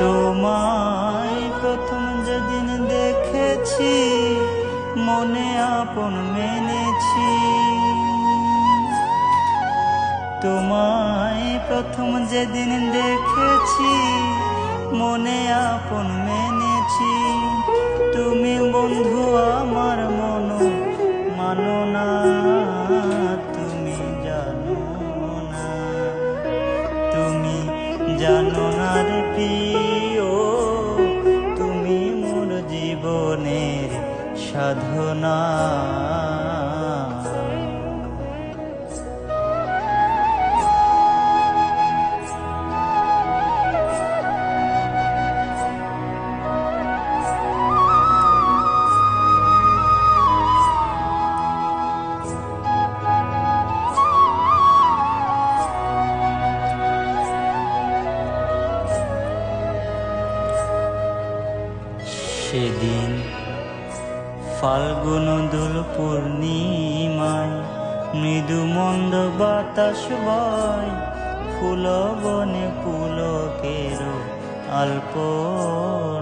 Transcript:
তোমায় প্রথম যেদিন দেখেছি, মনে আপন মেনেছি। তোমায় প্রথম যেদিন দেখেছি, মনে আপন মেনেছি। তুমি বন্ধু আমার জানো না রে প্রিয় তুমি মোর জীবনের সাধনা। সেদিন ফাল্গুন দুল পূর্ণিমায় মৃদু মন্দ বাতাস বয় ফুল বনে পুলকের আল্পনা